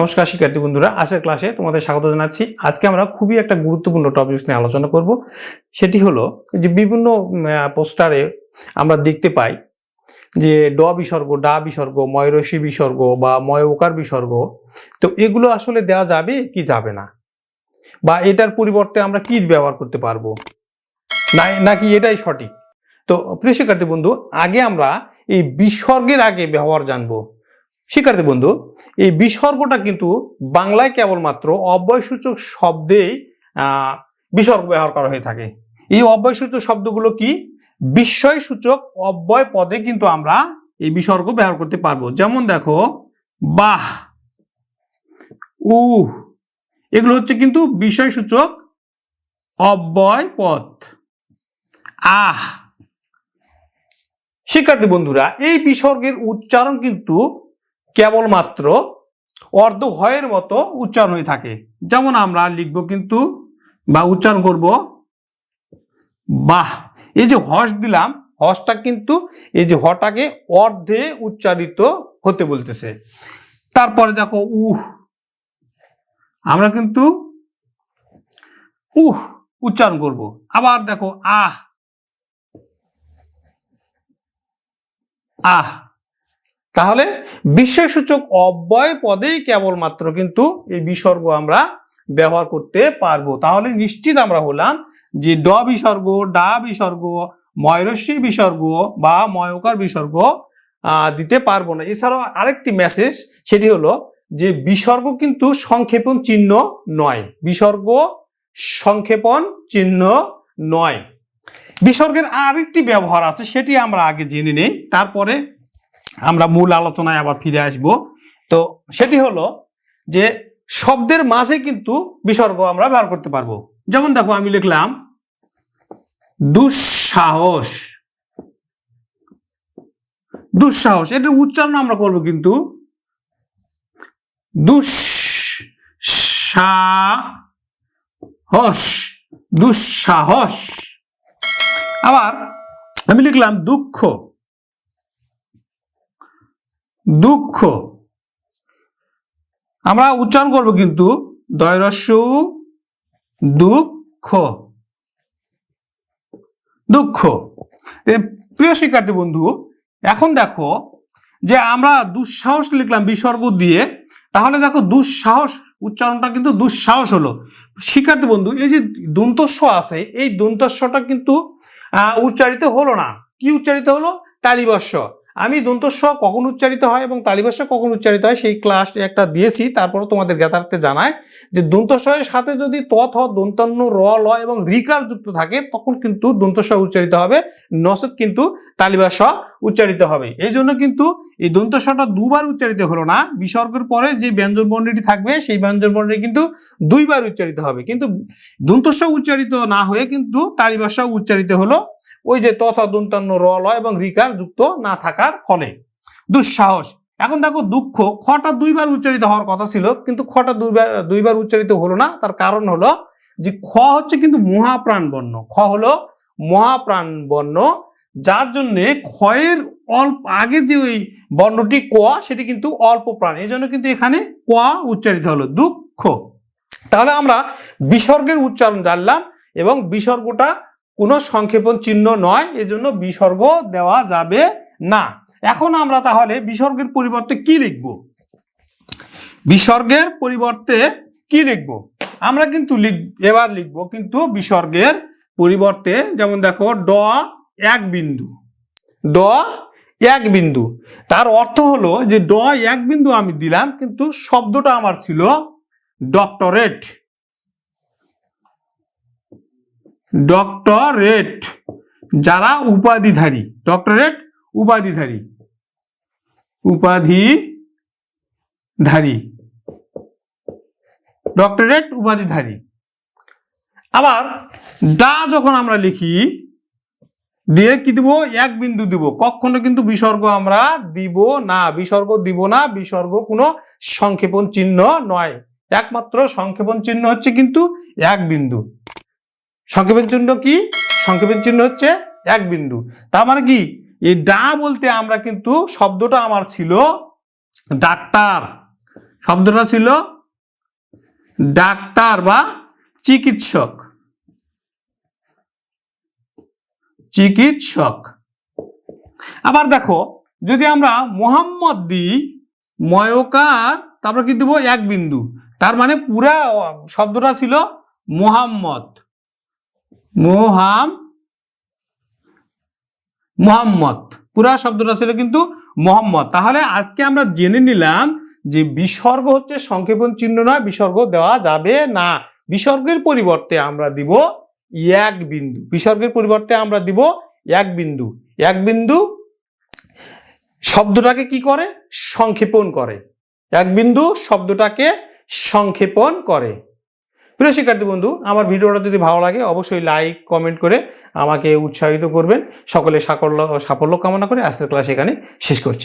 নমস্কার শিক্ষার্থী বন্ধুরা, আজকের ক্লাসে তোমাদের স্বাগত জানাচ্ছি। আজকে আমরা খুবই একটা গুরুত্বপূর্ণ টপিক নিয়ে আলোচনা করব। সেটি হলো যে বিভিন্ন পোস্টারে আমরা দেখতে পাই যে ড বিসর্গ, ডা বিসর্গ ময়রসি বিসর্গ বা ময়ওকার বিসর্গ, তো এগুলো আসলে দেওয়া যাবে কি যাবে না? বা এটার পরিবর্তে আমরা কি ব্যবহার করতে পারব? নাকি এটাই সঠিক? তো প্রিয় শিক্ষার্থী বন্ধু, আগে আমরা এই বিসর্গের আগে ব্যবহার জানব। শিক্ষার্থী বন্ধু, এই বিসর্গটা কিন্তু বাংলায় কেবলমাত্র অব্যয়সূচক শব্দেই বিসর্গ ব্যবহার করা হয়ে থাকে। এই অব্যয়সূচক শব্দগুলো কি? বিস্ময়সূচক অব্যয় পদে কিন্তু আমরা এই বিসর্গ ব্যবহার করতে পারব। যেমন দেখো, বাহ উ এগুলো হচ্ছে কিন্তু বিষয়সূচক অব্যয় পদ। আহ, শিক্ষার্থী বন্ধুরা, এই বিসর্গের উচ্চারণ কিন্তু কেবলমাত্র অর্ধ হয়ের মতো উচ্চারণ হয়ে থাকে। যেমন আমরা লিখব কিন্তু বা উচ্চারণ করব, বাহ! এই যে হস দিলাম, হসটা কিন্তু এই যে হটাকে অর্ধে উচ্চারিত হতে বলতেছে। তারপরে দেখো, উহ! আমরা কিন্তু উহ! উচ্চারণ করব। আবার দেখো, আহ! আহ! তাহলে বিস্ময়সূচক অব্যয় পদেই কেবলমাত্র কিন্তু এই বিসর্গ আমরা ব্যবহার করতে পারব। তাহলে নিশ্চিত আমরা হলাম যে ড বিসর্গ, ডা বিসর্গ ময়রস্বী বিসর্গ বা ময়কার বিসর্গ দিতে পারব না। এছাড়াও আরেকটি মেসেজ সেটি হলো যে বিসর্গ কিন্তু সংক্ষেপণ চিহ্ন নয়। বিসর্গ সংক্ষেপণ চিহ্ন নয়। বিসর্গের আরেকটি ব্যবহার আছে, সেটি আমরা আগে জেনে নেই। তারপরে আমরা মূল আলোচনায় আবার ফিরে আসব। তো সেটি হলো যে শব্দের মাঝে কিন্তু বিসর্গ আমরা ব্যবহার করতে পারব। যেমন দেখো আমি লিখলাম, দুঃসাহস। দুঃসাহস, এটার উচ্চারণ আমরা করব কিন্তু দুঃসাহস দুঃসাহস। আবার আমি লিখলাম দুঃখ। দুঃখ। আমরা উচ্চারণ করব কিন্তু দয়রস্য দুঃখ। দুঃখ। প্রিয় শিক্ষার্থী বন্ধু, এখন দেখো যে আমরা দুঃসাহস লিখলাম বিসর্গ দিয়ে, তাহলে দেখো দুঃসাহস, উচ্চারণটা কিন্তু দুঃসাহস হলো। শিক্ষার্থী বন্ধু, এই যে দন্তস্ব আছে, এই দন্তস্বটা কিন্তু উচ্চারিত হলো না। কি উচ্চারিত হলো? তালিবস্য আমি দন্তস্ব কখন উচ্চারিত হয় এবং তালিবস্য কখন উচ্চারিত হয় সেই ক্লাস একটা দিয়েছি তারপরে তোমাদের জ্ঞাতার্থে জানায় যে দন্তস্বয়ের সাথে যদি ত থ দন্তান্ন, র, ল এবং রিকার যুক্ত থাকে, তখন কিন্তু দন্তস্ব উচ্চারিত হবে, নসেদ কিন্তু তালিবাস্য উচ্চারিত হবে। এই জন্য কিন্তু এই দন্তস্বটা দুবার উচ্চারিত হলো না, বিসর্গের পরে যে ব্যঞ্জন বর্ণটি থাকবে, সেই ব্যঞ্জন বর্ণটি কিন্তু দুইবার উচ্চারিত হবে। কিন্তু দন্তস্ব উচ্চারিত না হয়ে কিন্তু তালিবাস্য উচ্চারিত হলো, ওই যে তথা, দন্তান্ন, র, ল এবং রিকার যুক্ত না থাকার ফলে। দুঃসাহস। এখন দেখো দুঃখ, খটা দুইবার উচ্চারিত হওয়ার কথা ছিল, কিন্তু খটা দুইবার দুইবার উচ্চারিত হলো না। তার কারণ হলো যে খ হচ্ছে কিন্তু মহাপ্রাণ বর্ণ। খ হলো মহাপ্রাণ বর্ণ, যার জন্যে ক্ষয়ের অল্প, আগে যে ওই বর্ণটি ক, সেটি কিন্তু অল্প প্রাণ। এই জন্য কিন্তু এখানে ক উচ্চারিত হলো। দুঃখ। তাহলে আমরা বিসর্গের উচ্চারণ জানলাম এবং বিসর্গটা কোনো সংক্ষেপণ চিহ্ন নয়, এজন্য বিসর্গ দেওয়া যাবে না। এখন আমরা তাহলে বিসর্গের পরিবর্তে কি লিখব? বিসর্গের পরিবর্তে কি লিখব? আমরা কিন্তু এবার লিখব কিন্তু বিসর্গের পরিবর্তে, যেমন দেখো, ড এক বিন্দু। ড এক বিন্দু। তার অর্থ হলো যে ড এক বিন্দু আমি দিলাম, কিন্তু শব্দটা আমার ছিল ডক্টরেট। ডক্টরেট। যারা উপাধিধারী, ডক্টরেট উপাধিধারী। উপাধিধারী। ডক্টরেট উপাধিধারী। আবার দা যখন আমরা লিখি, দিয়ে কি দিব? এক বিন্দু দিব। কখনো কিন্তু বিসর্গ আমরা দিব না। বিসর্গ দিব না। বিসর্গ কোনো সংক্ষেপণ চিহ্ন নয়। একমাত্র সংক্ষেপণ চিহ্ন হচ্ছে কিন্তু এক বিন্দু। সংক্ষেপণ চিহ্ন কি? সংক্ষেপণ চিহ্ন হচ্ছে এক বিন্দু। তার মানে কি? এই ডা বলতে আমরা কিন্তু শব্দটা আমার ছিল ডাক্তার। শব্দটা ছিল ডাক্তার বা চিকিৎসক। চিকিৎসক। আবার দেখো, যদি আমরা মোহাম্মদ দিই, ময়কার, তারপর কি দেবো? এক বিন্দু। তার মানে পুরা শব্দটা ছিল মোহাম্মদ। মোহাম মোহাম্মদ। পুরা শব্দটা ছিল কিন্তু মোহাম্মদ। তাহলে আজকে আমরা জেনে নিলাম যে বিসর্গ হচ্ছে সংক্ষেপণ চিহ্ন নয়, বিসর্গ দেওয়া যাবে না। বিসর্গের পরিবর্তে আমরা দিব এক বিন্দু। বিসর্গের পরিবর্তে আমরা দিব এক বিন্দু। এক বিন্দু শব্দটাকে কি করে? সংক্ষেপণ করে। এক বিন্দু শব্দটাকে সংক্ষেপণ করে। প্রিয় শিক্ষার্থী বন্ধু, আমার ভিডিওটা যদি ভালো লাগে, অবশ্যই লাইক কমেন্ট করে আমাকে উৎসাহিত করবেন। সকলে সাফল্য সাফল্য কামনা করে আজকের ক্লাস এখানে শেষ করছি।